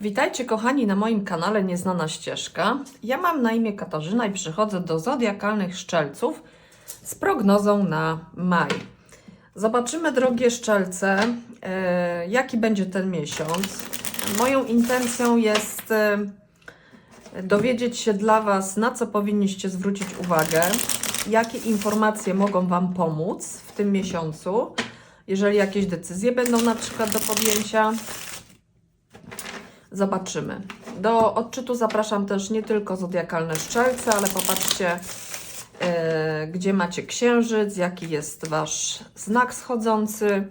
Witajcie kochani na moim kanale Nieznana Ścieżka. Ja mam na imię Katarzyna i przychodzę do zodiakalnych szczelców z prognozą na maj. Zobaczymy, drogie szczelce, e, jaki będzie ten miesiąc. Moją intencją jest e, dowiedzieć się dla Was, na co powinniście zwrócić uwagę, jakie informacje mogą Wam pomóc w tym miesiącu, jeżeli jakieś decyzje będą na przykład do podjęcia. Zobaczymy. Do odczytu zapraszam też nie tylko zodiakalne szczelce, ale popatrzcie, e, gdzie macie księżyc, jaki jest wasz znak schodzący.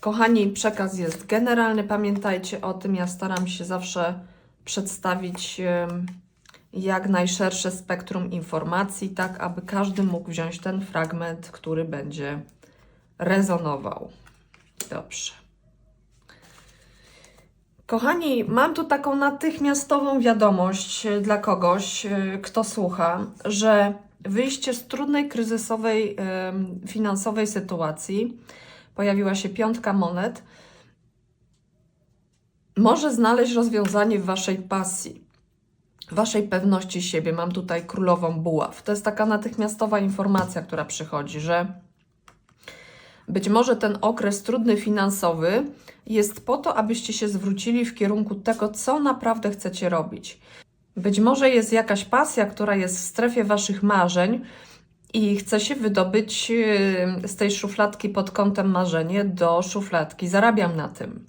Kochani, przekaz jest generalny, pamiętajcie o tym. Ja staram się zawsze przedstawić jak najszersze spektrum informacji, tak aby każdy mógł wziąć ten fragment, który będzie rezonował. Dobrze. Kochani, mam tu taką natychmiastową wiadomość e, dla kogoś, e, kto słucha, że wyjście z trudnej, kryzysowej, finansowej sytuacji, pojawiła się piątka monet, może znaleźć rozwiązanie w waszej pasji, waszej pewności siebie. Mam tutaj królową buław. To jest taka natychmiastowa informacja, która przychodzi, że być może ten okres trudny finansowy jest po to, abyście się zwrócili w kierunku tego, co naprawdę chcecie robić. Być może jest jakaś pasja, która jest w strefie waszych marzeń i chce się wydobyć yy, z tej szufladki pod kątem marzenie do szufladki zarabiam na tym.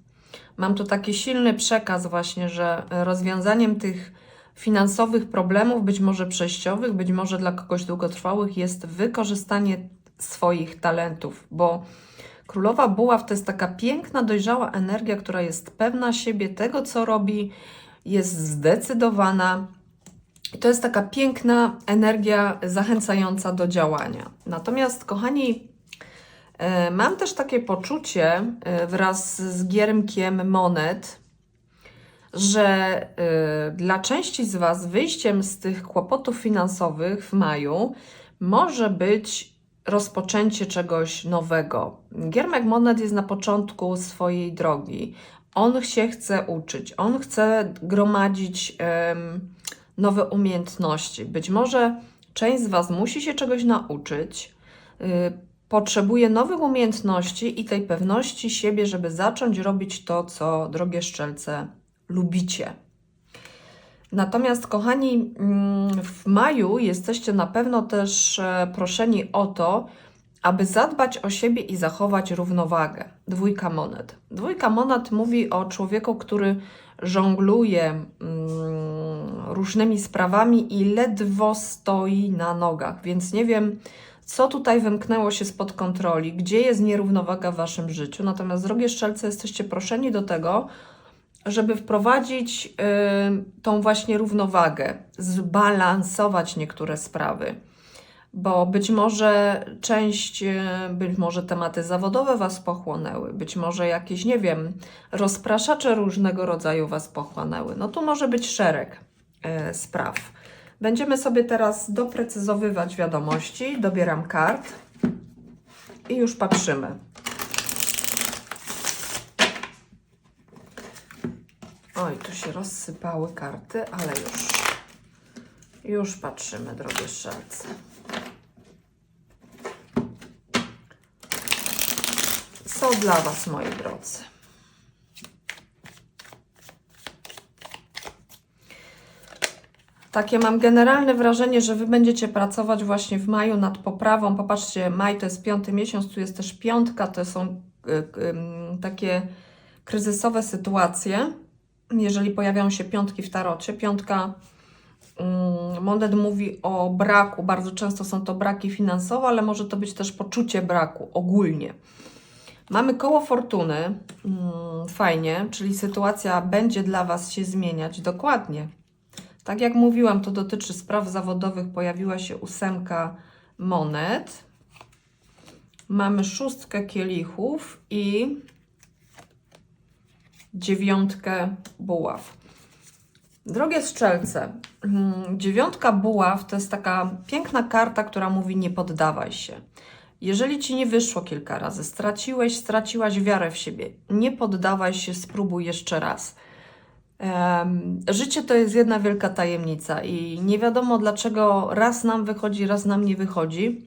Mam tu taki silny przekaz właśnie, że rozwiązaniem tych finansowych problemów, być może przejściowych, być może dla kogoś długotrwałych, jest wykorzystanie swoich talentów, bo królowa buław to jest taka piękna, dojrzała energia, która jest pewna siebie, tego co robi, jest zdecydowana. To jest taka piękna energia zachęcająca do działania. Natomiast, kochani, e, mam też takie poczucie e, wraz z giermkiem monet, że y, dla części z Was wyjściem z tych kłopotów finansowych w maju może być rozpoczęcie czegoś nowego. Giermek Monet jest na początku swojej drogi. On się chce uczyć, on chce gromadzić em, nowe umiejętności. Być może część z Was musi się czegoś nauczyć, y, potrzebuje nowych umiejętności i tej pewności siebie, żeby zacząć robić to, co drogie szczelce lubicie. Natomiast, kochani, mm, w maju jesteście na pewno też e, proszeni o to, aby zadbać o siebie i zachować równowagę. Dwójka monet. Dwójka monet mówi o człowieku, który żongluje mm, różnymi sprawami i ledwo stoi na nogach, więc nie wiem, co tutaj wymknęło się spod kontroli, gdzie jest nierównowaga w waszym życiu. Natomiast, drogie szczelce, jesteście proszeni do tego, żeby wprowadzić y, tą właśnie równowagę, zbalansować niektóre sprawy. Bo być może część, y, być może tematy zawodowe Was pochłonęły, być może jakieś, nie wiem, rozpraszacze różnego rodzaju Was pochłonęły. No tu może być szereg y, spraw. Będziemy sobie teraz doprecyzowywać wiadomości. Dobieram kart i już patrzymy. Oj, tu się rozsypały karty, ale już. Już patrzymy, drogie strzelce. Co dla Was, moi drodzy? Takie mam generalne wrażenie, że Wy będziecie pracować właśnie w maju nad poprawą. Popatrzcie, maj to jest piąty miesiąc, tu jest też piątka, to są y, y, takie kryzysowe sytuacje jeżeli pojawiają się piątki w tarocie. Piątka um, Monet mówi o braku, bardzo często są to braki finansowe, ale może to być też poczucie braku ogólnie. Mamy koło fortuny, mm, fajnie, czyli sytuacja będzie dla Was się zmieniać dokładnie. Tak jak mówiłam, to dotyczy spraw zawodowych, pojawiła się ósemka monet. Mamy szóstkę kielichów i dziewiątkę buław. Drogie strzelce, mm, dziewiątka buław to jest taka piękna karta, która mówi nie poddawaj się. Jeżeli ci nie wyszło kilka razy, straciłeś, straciłaś wiarę w siebie, nie poddawaj się, spróbuj jeszcze raz. Życie to jest jedna wielka tajemnica i nie wiadomo dlaczego raz nam wychodzi, raz nam nie wychodzi.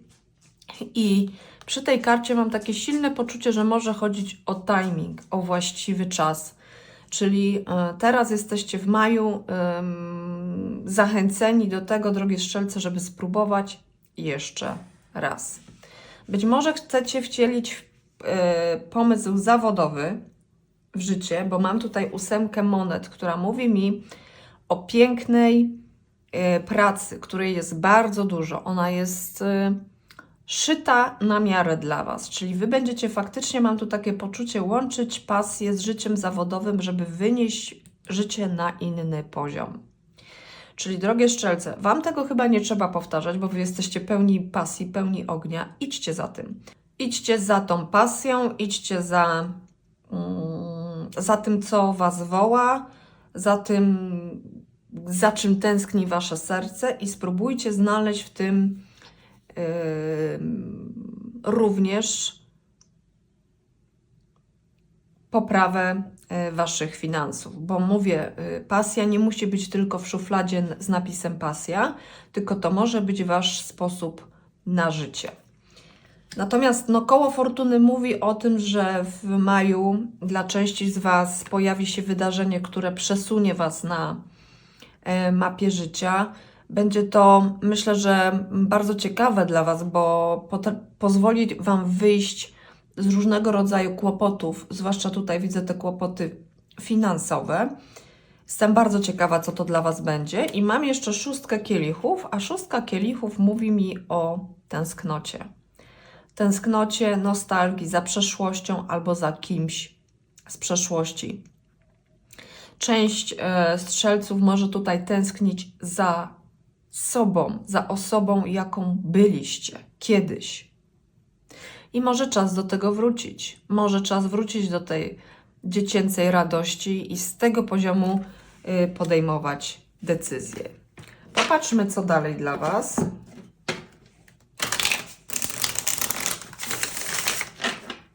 I przy tej karcie mam takie silne poczucie, że może chodzić o timing, o właściwy czas. Czyli e, teraz jesteście w maju em, zachęceni do tego, drogie strzelce, żeby spróbować jeszcze raz. Być może chcecie wcielić e, pomysł zawodowy w życie, bo mam tutaj ósemkę monet, która mówi mi o pięknej e, pracy, której jest bardzo dużo. Ona jest szyta na miarę dla Was, czyli Wy będziecie faktycznie, mam tu takie poczucie, łączyć pasję z życiem zawodowym, żeby wynieść życie na inny poziom. Czyli drogie szczelce, Wam tego chyba nie trzeba powtarzać, bo Wy jesteście pełni pasji, pełni ognia. Idźcie za tym. Idźcie za tą pasją, idźcie za, mm, za tym, co Was woła, za tym, za czym tęskni Wasze serce i spróbujcie znaleźć w tym ym, również poprawę y, Waszych finansów, bo mówię, y, pasja nie musi być tylko w szufladzie z napisem pasja, tylko to może być Wasz sposób na życie. Natomiast no, koło fortuny mówi o tym, że w maju dla części z Was pojawi się wydarzenie, które przesunie Was na e, mapie życia. Będzie to, myślę, że bardzo ciekawe dla Was, bo pozwoli Wam wyjść z różnego rodzaju kłopotów, zwłaszcza tutaj widzę te kłopoty finansowe. Jestem bardzo ciekawa, co to dla Was będzie. I mam jeszcze szóstkę kielichów, a szóstka kielichów mówi mi o tęsknocie. Tęsknocie, nostalgii za przeszłością albo za kimś z przeszłości. Część e, strzelców może tutaj tęsknić za sobą, za osobą, jaką byliście kiedyś. I może czas do tego wrócić. Może czas wrócić do tej dziecięcej radości i z tego poziomu y, podejmować decyzje. Popatrzmy, co dalej dla Was.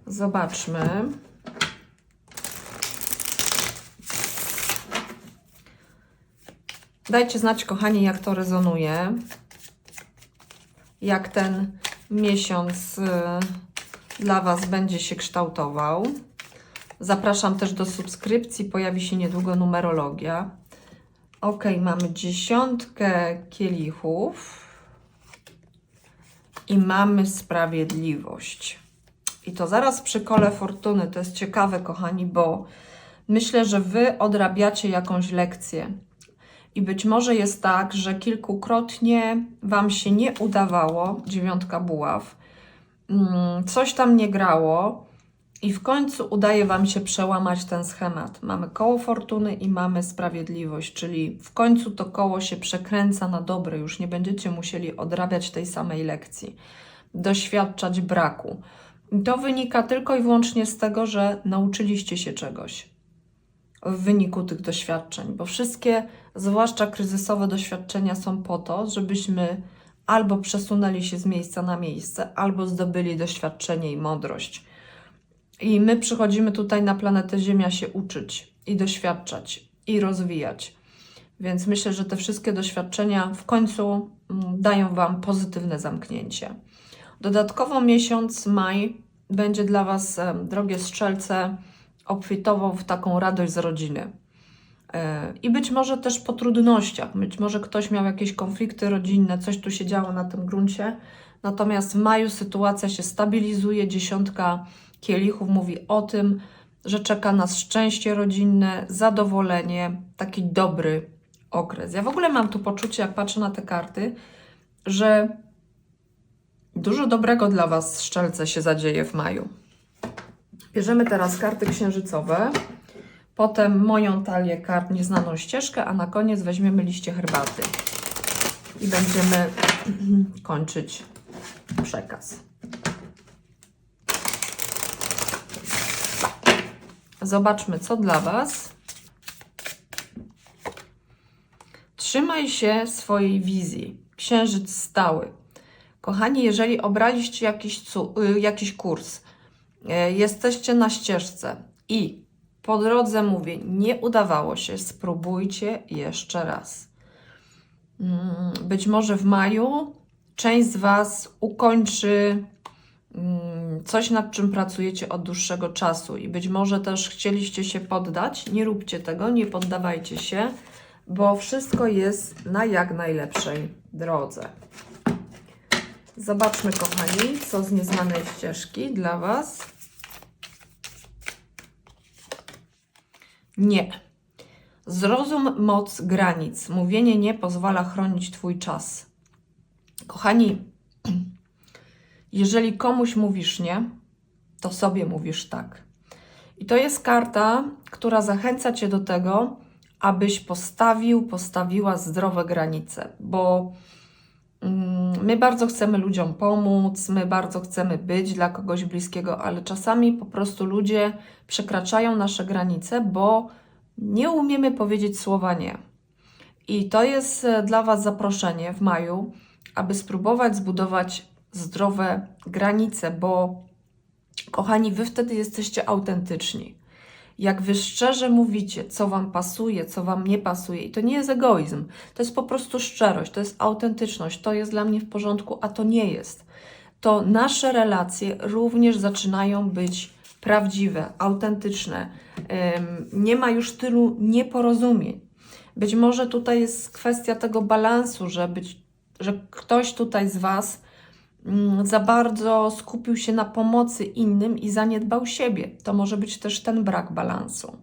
Zobaczmy. Dajcie znać, kochani, jak to rezonuje. Jak ten miesiąc y, dla Was będzie się kształtował. Zapraszam też do subskrypcji, pojawi się niedługo numerologia. Ok, mamy dziesiątkę kielichów i mamy sprawiedliwość. I to zaraz przy kole fortuny. To jest ciekawe, kochani, bo myślę, że Wy odrabiacie jakąś lekcję. I być może jest tak, że kilkukrotnie Wam się nie udawało, dziewiątka buław, mm, coś tam nie grało i w końcu udaje Wam się przełamać ten schemat. Mamy koło fortuny i mamy sprawiedliwość, czyli w końcu to koło się przekręca na dobre, już nie będziecie musieli odrabiać tej samej lekcji, doświadczać braku. I to wynika tylko i wyłącznie z tego, że nauczyliście się czegoś w wyniku tych doświadczeń, bo wszystkie, zwłaszcza kryzysowe doświadczenia, są po to, żebyśmy albo przesunęli się z miejsca na miejsce, albo zdobyli doświadczenie i mądrość. I my przychodzimy tutaj na planetę Ziemia się uczyć i doświadczać i rozwijać. Więc myślę, że te wszystkie doświadczenia w końcu mm, dają Wam pozytywne zamknięcie. Dodatkowo miesiąc maj będzie dla Was, drogie strzelce, obfitował w taką radość z rodziny. I być może też po trudnościach, być może ktoś miał jakieś konflikty rodzinne, coś tu się działo na tym gruncie. Natomiast w maju sytuacja się stabilizuje. Dziesiątka kielichów mówi o tym, że czeka nas szczęście rodzinne, zadowolenie, taki dobry okres. Ja w ogóle mam tu poczucie, jak patrzę na te karty, że dużo dobrego dla Was, szczelce, się zadzieje w maju. Bierzemy teraz karty księżycowe, potem moją talię kart nieznaną ścieżkę, a na koniec weźmiemy liście herbaty i będziemy kończyć przekaz. Zobaczmy, co dla Was. Trzymaj się swojej wizji. Księżyc stały. Kochani, jeżeli obraliście jakiś, y, jakiś kurs, y, jesteście na ścieżce i po drodze mówię, nie udawało się, spróbujcie jeszcze raz. Mm, Być może w maju część z Was ukończy mm, coś, nad czym pracujecie od dłuższego czasu i być może też chcieliście się poddać. Nie róbcie tego, nie poddawajcie się, bo wszystko jest na jak najlepszej drodze. Zobaczmy, kochani, co z nieznanej ścieżki dla Was. Nie. Zrozum moc granic. Mówienie nie pozwala chronić Twój czas. Kochani, jeżeli komuś mówisz nie, to sobie mówisz tak. I to jest karta, która zachęca Cię do tego, abyś postawił, postawiła zdrowe granice, bo my bardzo chcemy ludziom pomóc, my bardzo chcemy być dla kogoś bliskiego, ale czasami po prostu ludzie przekraczają nasze granice, bo nie umiemy powiedzieć słowa nie. I to jest e, dla Was zaproszenie w maju, aby spróbować zbudować zdrowe granice, bo kochani, Wy wtedy jesteście autentyczni. Jak Wy szczerze mówicie, co Wam pasuje, co Wam nie pasuje, i to nie jest egoizm, to jest po prostu szczerość, to jest autentyczność, to jest dla mnie w porządku, a to nie jest. To nasze relacje również zaczynają być prawdziwe, autentyczne. Nie ma już tylu nieporozumień. Być może tutaj jest kwestia tego balansu, że, być, że ktoś tutaj z Was za bardzo skupił się na pomocy innym i zaniedbał siebie. To może być też ten brak balansu.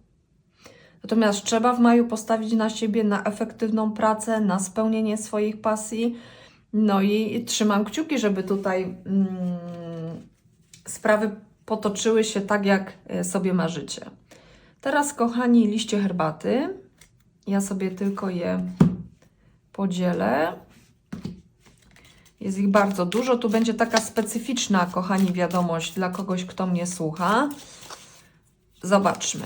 Natomiast trzeba w maju postawić na siebie, na efektywną pracę, na spełnienie swoich pasji. No i trzymam kciuki, żeby tutaj mm, sprawy potoczyły się tak, jak e, sobie marzycie. Teraz, kochani, liście herbaty. Ja sobie tylko je podzielę. Jest ich bardzo dużo. Tu będzie taka specyficzna, kochani, wiadomość dla kogoś, kto mnie słucha. Zobaczmy,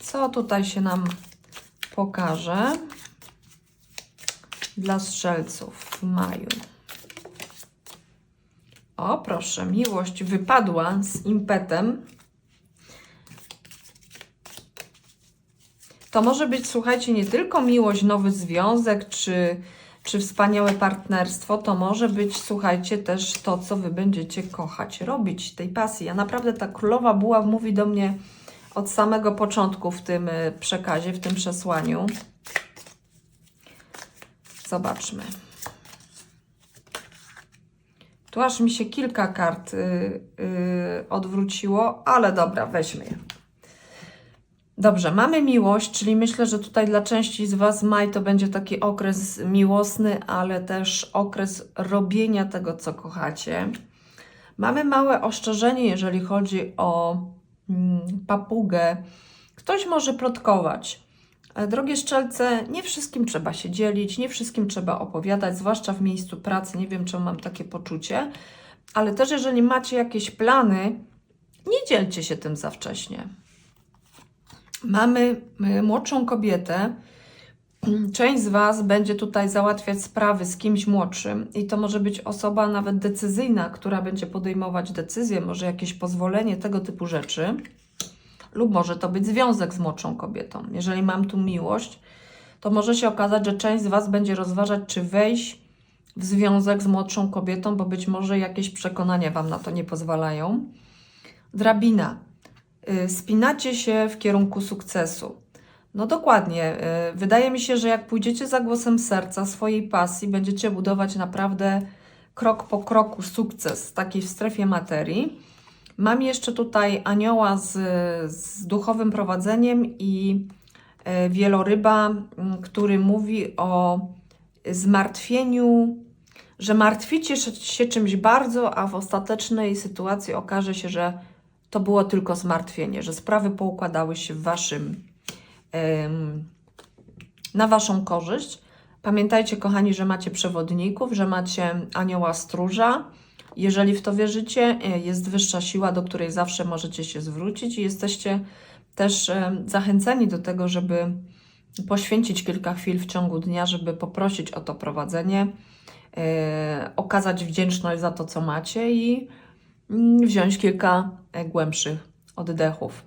co tutaj się nam pokaże dla strzelców w maju. O, proszę, miłość wypadła z impetem. To może być, słuchajcie, nie tylko miłość, nowy związek, czy, czy wspaniałe partnerstwo, to może być, słuchajcie, też to, co Wy będziecie kochać, robić, tej pasji. Ja naprawdę ta królowa buław mówi do mnie od samego początku w tym y, przekazie, w tym przesłaniu. Zobaczmy. Tu aż mi się kilka kart y, y, odwróciło, ale dobra, weźmy je. Dobrze, mamy miłość, czyli myślę, że tutaj dla części z Was maj to będzie taki okres miłosny, ale też okres robienia tego, co kochacie. Mamy małe ostrzeżenie, jeżeli chodzi o mm, papugę. Ktoś może plotkować. E, Drogie szczelce, nie wszystkim trzeba się dzielić, nie wszystkim trzeba opowiadać, zwłaszcza w miejscu pracy. Nie wiem, czemu mam takie poczucie, ale też jeżeli macie jakieś plany, nie dzielcie się tym za wcześnie. Mamy y, młodszą kobietę. Część z Was będzie tutaj załatwiać sprawy z kimś młodszym, i to może być osoba nawet decyzyjna, która będzie podejmować decyzje, może jakieś pozwolenie, tego typu rzeczy lub może to być związek z młodszą kobietą. Jeżeli mam tu miłość, to może się okazać, że część z Was będzie rozważać, czy wejść w związek z młodszą kobietą, bo być może jakieś przekonania Wam na to nie pozwalają. Drabina. Y, Spinacie się w kierunku sukcesu. No dokładnie. y, Wydaje mi się, że jak pójdziecie za głosem serca, swojej pasji, będziecie budować naprawdę krok po kroku sukces, taki w strefie materii. Mam jeszcze tutaj anioła z, z duchowym prowadzeniem i e, wieloryba, który mówi o zmartwieniu, że martwicie się czymś bardzo, a w ostatecznej sytuacji okaże się, że to było tylko zmartwienie, że sprawy poukładały się w waszym, na waszą korzyść. Pamiętajcie, kochani, że macie przewodników, że macie anioła stróża. Jeżeli w to wierzycie, e, jest wyższa siła, do której zawsze możecie się zwrócić i jesteście też e, zachęceni do tego, żeby poświęcić kilka chwil w ciągu dnia, żeby poprosić o to prowadzenie, e, okazać wdzięczność za to, co macie i wziąć kilka e, głębszych oddechów.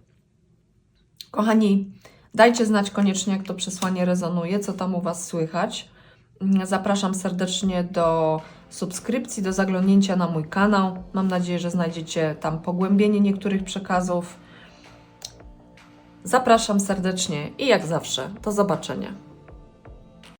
Kochani, dajcie znać koniecznie, jak to przesłanie rezonuje, co tam u Was słychać. Mm, Zapraszam serdecznie do subskrypcji, do zaglądnięcia na mój kanał. Mam nadzieję, że znajdziecie tam pogłębienie niektórych przekazów. Zapraszam serdecznie i jak zawsze, do zobaczenia.